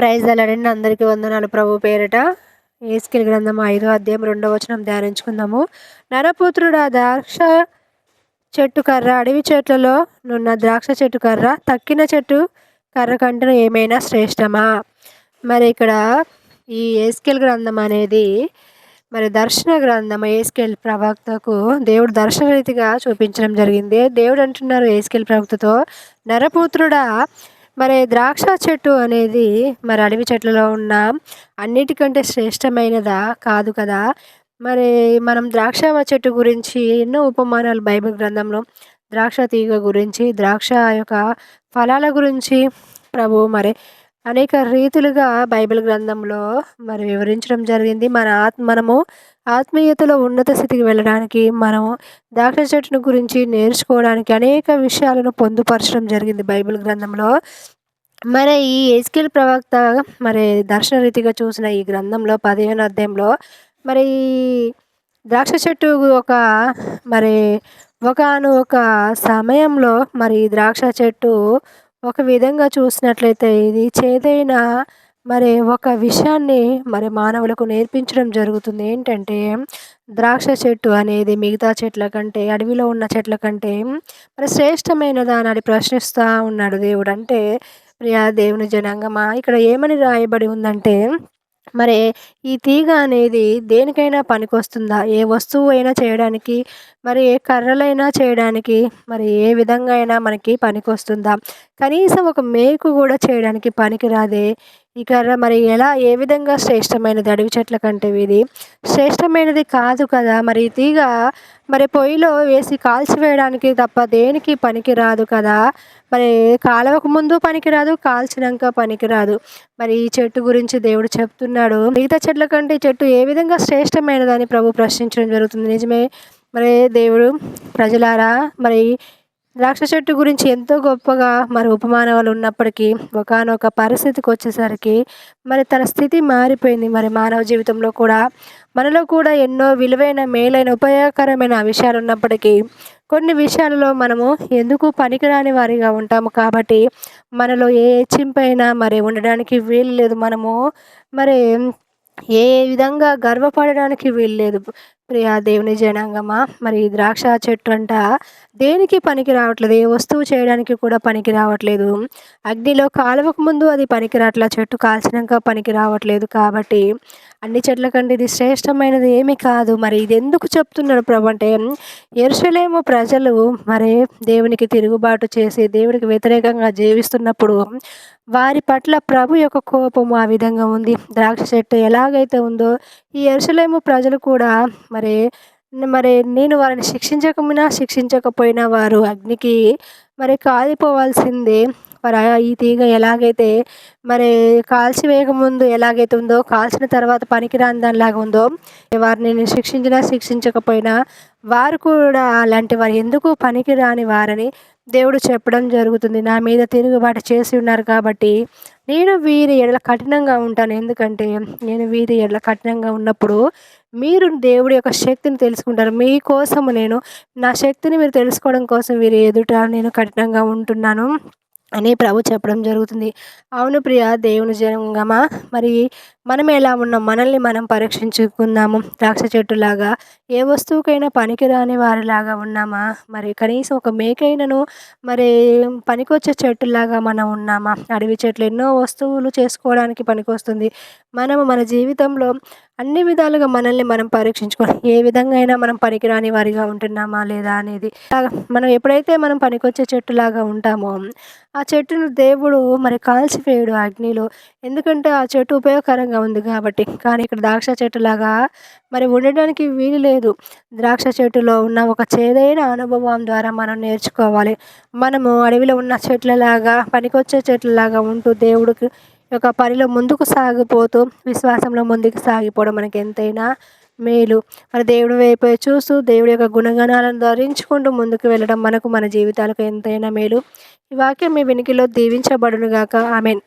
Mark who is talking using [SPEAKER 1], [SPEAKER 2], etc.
[SPEAKER 1] Praise అలాడండి అందరికీ వందనాలు ప్రభు పేరిట. ఏస్కిల్ గ్రంథం ఐదో అధ్యాయం రెండో వచనం ధ్యానించుకుందాము. నరపుత్రుడా ద్రాక్ష చెట్టు కర్ర అడవి చెట్లలో నున్న ద్రాక్ష చెట్టు కర్ర తక్కిన చెట్టు కర్ర కంటే ఏమైనా శ్రేష్టమా? మరి ఇక్కడ ఈ ఏస్కెల్ గ్రంథం అనేది మరి దర్శన గ్రంథం ఏస్కెల్ ప్రవక్తకు దేవుడు దర్శన రీతిగా చూపించడం జరిగింది. దేవుడు అంటున్నారు ఏస్కెల్ ప్రవక్తతో నరపుత్రుడా మరి ద్రాక్ష చెట్టు అనేది మరి అడవి చెట్లలో ఉన్న అన్నిటికంటే శ్రేష్టమైనదా? కాదు కదా. మరి మనం ద్రాక్ష చెట్టు గురించి ఎన్నో ఉపమానాలు బైబిల్ గ్రంథంలో ద్రాక్ష తీగ గురించి ద్రాక్ష యొక్క ఫలాల గురించి ప్రభు మరి అనేక రీతులుగా బైబిల్ గ్రంథంలో మరి వివరించడం జరిగింది. మన ఆత్మ మనము ఆత్మీయతలో ఉన్నత స్థితికి వెళ్ళడానికి మనము ద్రాక్ష చెట్టును గురించి నేర్చుకోవడానికి అనేక విషయాలను పొందుపరచడం జరిగింది బైబిల్ గ్రంథంలో. మరి ఈ ఎస్కిల్ ప్రవక్త మరి దర్శన రీతిగా చూసిన ఈ గ్రంథంలో పదిహేను అధ్యాయంలో మరి ద్రాక్ష చెట్టు ఒక మరి ఒకను ఒక సమయంలో మరి ద్రాక్ష చెట్టు ఒక విధంగా చూసినట్లయితే ఇది చేదైన మరి ఒక విషయాన్ని మరి మానవులకు నేర్పించడం జరుగుతుంది. ఏంటంటే ద్రాక్ష చెట్టు అనేది మిగతా చెట్ల కంటే అడవిలో ఉన్న చెట్ల కంటే మరి శ్రేష్టమైనదా అని ప్రశ్నిస్తూ ఉన్నాడు దేవుడు. అంటే ప్రియా దేవుని జనాంగమా ఇక్కడ ఏమని రాయబడి ఉందంటే మరి ఈ తీగ అనేది దేనికైనా పనికొస్తుందా? ఏ వస్తువు అయినా చేయడానికి మరి ఏ కర్రలైనా చేయడానికి మరి ఏ విధంగా అయినా మనకి పనికొస్తుందా? కనీసం ఒక మేకు కూడా చేయడానికి పనికిరాదే ఈ కర్ర మరి ఎలా ఏ విధంగా శ్రేష్టమైనది? అడవి చెట్ల కంటే ఇది శ్రేష్టమైనది కాదు కదా మరి తీగ మరి పొయ్యిలో వేసి కాల్చివేయడానికి తప్ప దేనికి పనికి రాదు కదా? మరి కాలవకు ముందు పనికిరాదు కాల్చినాక పనికిరాదు. మరి ఈ చెట్టు గురించి దేవుడు చెప్తున్నాడు. మిగతా చెట్ల కంటే చెట్టు ఏ విధంగా శ్రేష్టమైనదని ప్రభు ప్రశ్నించడం జరుగుతుంది. నిజమే. మరి దేవుడు ప్రజలారా మరి ద్రాక్ష చెట్టు గురించి ఎంతో గొప్పగా మరి ఉపమానాలు ఉన్నప్పటికీ ఒకనొక పరిస్థితికి వచ్చేసరికి మరి తన స్థితి మారిపోయింది. మరి మానవ జీవితంలో కూడా మనలో కూడా ఎన్నో విలువైన మేలైన ఉపయోగకరమైన విషయాలు ఉన్నప్పటికీ కొన్ని విషయాలలో మనము ఎందుకు పనికిరాని వారిగా ఉంటాము కాబట్టి మనలో ఏ హెచ్చింపైనా మరి ఉండడానికి వీలు లేదు. మనము మరి ఏ విధంగా గర్వపడడానికి వీల్లేదు ప్రియా దేవుని జనాంగమా మరి ద్రాక్ష చెట్టు అంట దేనికి పనికి రావట్లేదు? ఏ వస్తువు చేయడానికి కూడా పనికి రావట్లేదు. అగ్నిలో కాలువకు ముందు అది పనికి రావట్లా చెట్టు కాల్చినాక పనికి రావట్లేదు కాబట్టి అన్ని చెట్ల కంటే ఇది శ్రేష్టమైనది ఏమీ కాదు. మరి ఇది ఎందుకు చెప్తున్నాడు ప్రభు? అంటే ఎరుసలేము ప్రజలు మరి దేవునికి తిరుగుబాటు చేసి దేవునికి వ్యతిరేకంగా జీవిస్తున్నప్పుడు వారి పట్ల ప్రభు యొక్క కోపము ఆ విధంగా ఉంది. ద్రాక్ష చెట్టు ఎలాగైతే ఉందో ఈ ఎరుసలేము ప్రజలు కూడా మరి మరి నేను వారిని శిక్షించకపోయినా శిక్షించకపోయినా వారు అగ్నికి మరి కాలిపోవాల్సిందే. మరి ఈ తీగ ఎలాగైతే మరి కాల్చి వేయకముందు ఎలాగైతే ఉందో కాల్చిన తర్వాత పనికిరాని దానిలాగా ఉందో వారిని శిక్షించినా శిక్షించకపోయినా వారు కూడా అలాంటి వారు ఎందుకు పనికిరాని వారని దేవుడు చెప్పడం జరుగుతుంది. నా మీద తిరుగుబాటు చేసి ఉన్నారు కాబట్టి నేను వీరి ఎడల కఠినంగా ఉంటాను. ఎందుకంటే నేను వీరి ఎడల కఠినంగా ఉన్నప్పుడు మీరు దేవుడి యొక్క శక్తిని తెలుసుకుంటారు. మీకోసము నేను నా శక్తిని మీరు తెలుసుకోవడం కోసం వీరి ఎదుట నేను కఠినంగా ఉంటున్నాను. అని ప్రభు చెప్పడం జరుగుతుంది. అవును ప్రియ దేవుని జనంగమా మరి మనం ఎలా ఉన్నాం? మనల్ని మనం పరీక్షించుకుందాము. ద్రాక్ష చెట్టులాగా ఏ వస్తువుకైనా పనికిరాని వారిలాగా ఉన్నామా? మరి కనీసం ఒక మేకైనను మరి పనికొచ్చే చెట్టులాగా మనం ఉన్నామా? అడవి చెట్లు ఎన్నో వస్తువులు చేసుకోవడానికి పనికొస్తుంది. మనము మన జీవితంలో అన్ని విధాలుగా మనల్ని మనం పరీక్షించుకోవాలి ఏ విధంగా అయినా మనం పనికిరాని వారిగా ఉంటున్నామా లేదా అనేది. మనం ఎప్పుడైతే మనం పనికొచ్చే చెట్టులాగా ఉంటామో ఆ చెట్టును దేవుడు మరి కాల్చివేయడు అగ్నిలో. ఎందుకంటే ఆ చెట్టు ఉపయోగకరంగా ఉంది కాబట్టి. కానీ ఇక్కడ ద్రాక్ష చెట్టులాగా మరి ఉండడానికి వీలు లేదు. ద్రాక్ష చెట్టులో ఉన్న ఒక చేదైన అనుభవం ద్వారా మనం నేర్చుకోవాలి. మనము అడవిలో ఉన్న చెట్లలాగా పనికొచ్చే చెట్లలాగా ఉంటూ దేవుడికి యొక్క పనిలో ముందుకు సాగిపోతూ విశ్వాసంలో ముందుకు సాగిపోవడం మనకి ఎంతైనా మేలు. మరి దేవుడి వైపు చూస్తూ దేవుడి యొక్క గుణగణాలను ధరించుకుంటూ ముందుకు వెళ్ళడం మనకు మన జీవితాలకు ఎంతైనా మేలు. ఈ వాక్యం మీ వెనుకలో దీవించబడునుగాక. ఆమెన్.